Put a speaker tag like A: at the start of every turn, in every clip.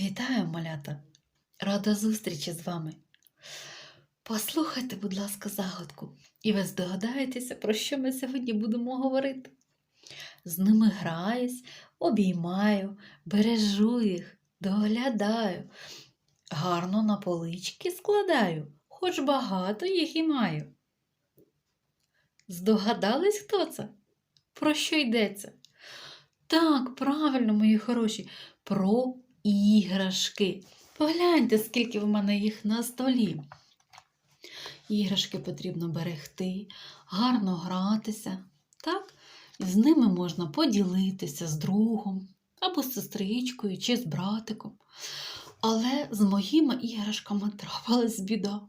A: Вітаю, малята! Рада зустрічі з вами. Послухайте, будь ласка, загадку, і ви здогадаєтеся, про що ми сьогодні будемо говорити. З ними граюсь, обіймаю, бережу їх, доглядаю, гарно на полички складаю, хоч багато їх і маю. Здогадались, хто це? Про що йдеться? Так, правильно, мої хороші, про іграшки. Погляньте, скільки в мене їх на столі. Іграшки потрібно берегти, гарно гратися. Так? З ними можна поділитися з другом, або з сестричкою, чи з братиком. Але з моїми іграшками трапилась біда.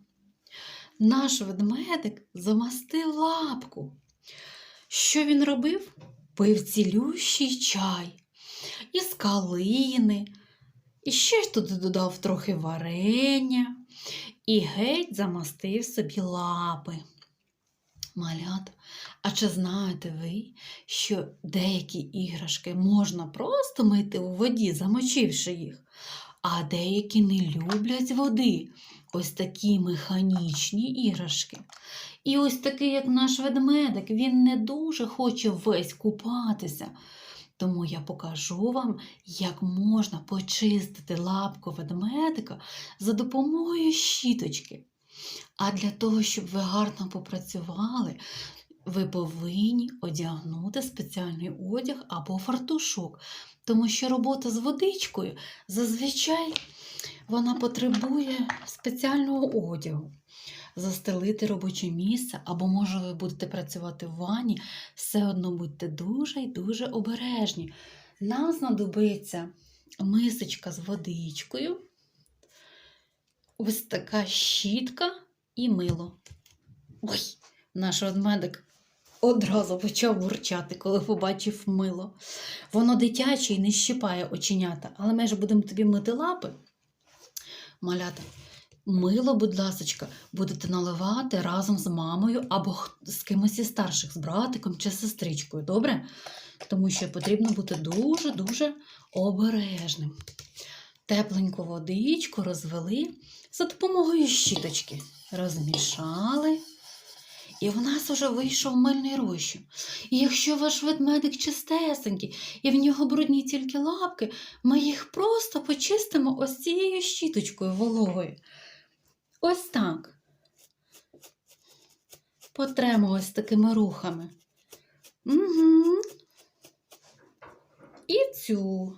A: Наш ведмедик замастив лапку. Що він робив? Пив цілющий чай із калини, і ще ж туди додав трохи варення і геть замастив собі лапи. Малята, а чи знаєте ви, що деякі іграшки можна просто мити у воді, замочивши їх, а деякі не люблять води, ось такі механічні іграшки. І ось такий, як наш ведмедик, він не дуже хоче весь купатися. Тому я покажу вам, як можна почистити лапку ведмедика за допомогою щіточки. А для того, щоб ви гарно попрацювали, ви повинні одягнути спеціальний одяг або фартушок, тому що робота з водичкою зазвичай вона потребує спеціального одягу. Застелити робоче місце, або, може, ви будете працювати в ванні, все одно будьте дуже і дуже обережні. Нам знадобиться мисочка з водичкою, ось така щітка і мило. Ой, наш ведмедик одразу почав бурчати, коли побачив мило. Воно дитяче і не щипає оченята, але ми ж будемо тобі мити лапи. Малята, мило, будь ласочка, будете наливати разом з мамою або з кимось із старших, з братиком чи сестричкою, добре? Тому що потрібно бути дуже-дуже обережним. Тепленьку водичку розвели за допомогою щіточки. Розмішали. І в нас вже вийшов мильний розчин. І якщо ваш ведмедик чистесенький, і в нього брудні тільки лапки, ми їх просто почистимо ось цією щіточкою вологою. Ось так. Потремо ось такими рухами. Угу. І цю.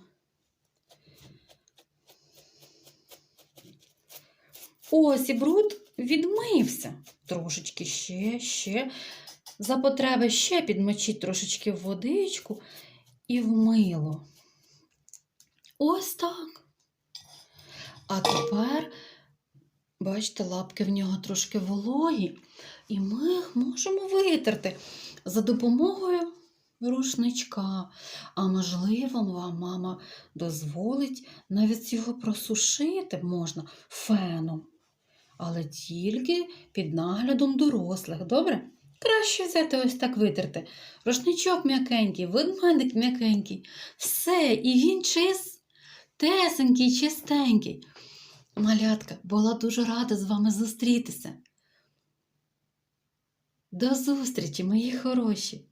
A: Ось і бруд відмився. Трошечки ще, ще. За потреби ще підмочіть трошечки в водичку і в мило. Ось так. А тепер, бачите, лапки в нього трошки вологі, і ми їх можемо витерти за допомогою рушничка. А можливо, вам мама дозволить навіть його просушити можна феном. Але тільки під наглядом дорослих, добре? Краще взяти ось так витерти. Рушничок м'якенький, ведмедик м'якенький. Все, і він чист, тесенький, чистенький. Малятка, була дуже рада з вами зустрітися. До зустрічі, мої хороші!